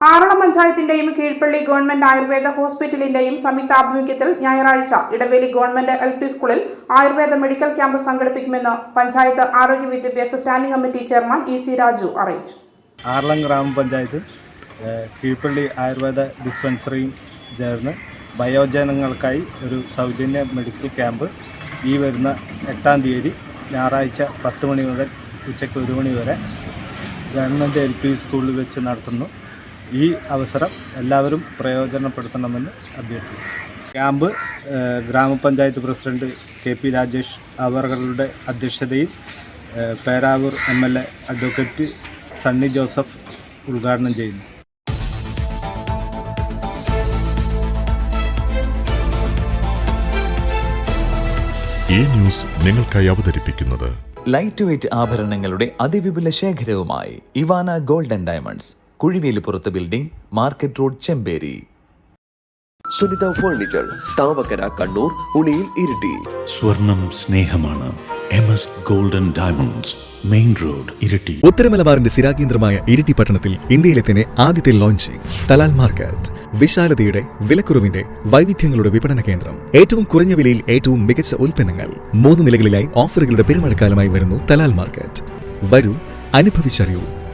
ആറളം പഞ്ചായത്തിന്റെയും കീഴ്പള്ളി ഗവൺമെന്റ് ആയുർവേദ ഹോസ്പിറ്റലിന്റെയും സംയുക്താഭിമുഖ്യത്തിൽ ഞായറാഴ്ച ഇടവേലി ഗവൺമെന്റ് എൽ പി സ്കൂളിൽ ആയുർവേദ മെഡിക്കൽ ക്യാമ്പ് സംഘടിപ്പിക്കുമെന്ന് പഞ്ചായത്ത് ആരോഗ്യ വിദ്യാഭ്യാസ standing committee chairman E C Raju അറിയിച്ചു. ആറളം ഗ്രാമപഞ്ചായത്ത് കീഴ്പള്ളി ആയുർവേദ ഡിസ്പെൻസറിയും ചേർന്ന് വയോജനങ്ങൾക്കായി ഒരു സൗജന്യ മെഡിക്കൽ ക്യാമ്പ് ഈ വരുന്ന എട്ടാം തീയതി ഞായറാഴ്ച പത്ത് മണി മുതൽ ഉച്ചയ്ക്ക് ഒരു മണി വരെ ഗവൺമെന്റ് എൽ പി സ്കൂളിൽ വെച്ച് നടത്തുന്നു. ഈ അവസരം എല്ലാവരും പ്രയോജനപ്പെടുത്തണമെന്ന് അഭ്യർത്ഥിക്കുന്നു. ക്യാമ്പ് ഗ്രാമപഞ്ചായത്ത് പ്രസിഡന്റ് കെ പി രാജേഷ് അവറുടെ അധ്യക്ഷതയിൽ Peravoor M L A advocate Sunny Joseph ഉദ്ഘാടനം ചെയ്യുന്നു. ഈ ന്യൂസ് നിങ്ങൾക്കായി അവതരിപ്പിക്കുന്നത് ലൈറ്റ് വെയിറ്റ് ആഭരണങ്ങളുടെ അതിവിപുല ശേഖരവുമായി Ivana golden diamonds. കുഴിവേലിപ്പുറത്ത് building market road Chemperi. Sunitha furniture Thavakkara Kannur Uliyil Iritty. സ്വർണം സ്നേഹമാണ് M S golden diamonds main road Iritty. ഉത്തരമലബാറിന്റെ സ്ഥിരാകേന്ദ്രമായ ഇരിട്ടി പട്ടണത്തിൽ ഇന്ത്യയിലെ തന്നെ ആദ്യത്തെ ലോഞ്ചിങ് തലാൽ മാർക്കറ്റ്. വിശാലതയുടെ വിലക്കുറവിന്റെ വൈവിധ്യങ്ങളുടെ വിപണന കേന്ദ്രം. ഏറ്റവും കുറഞ്ഞ വിലയിൽ ഏറ്റവും മികച്ച ഉൽപ്പന്നങ്ങൾ. മൂന്ന് നിലകളിലായി ഓഫറുകളുടെ പെരുമഴക്കാലമായി വരുന്നു തലാൽ മാർക്കറ്റ്. വരൂ അനുഭവിച്ചറിയൂ.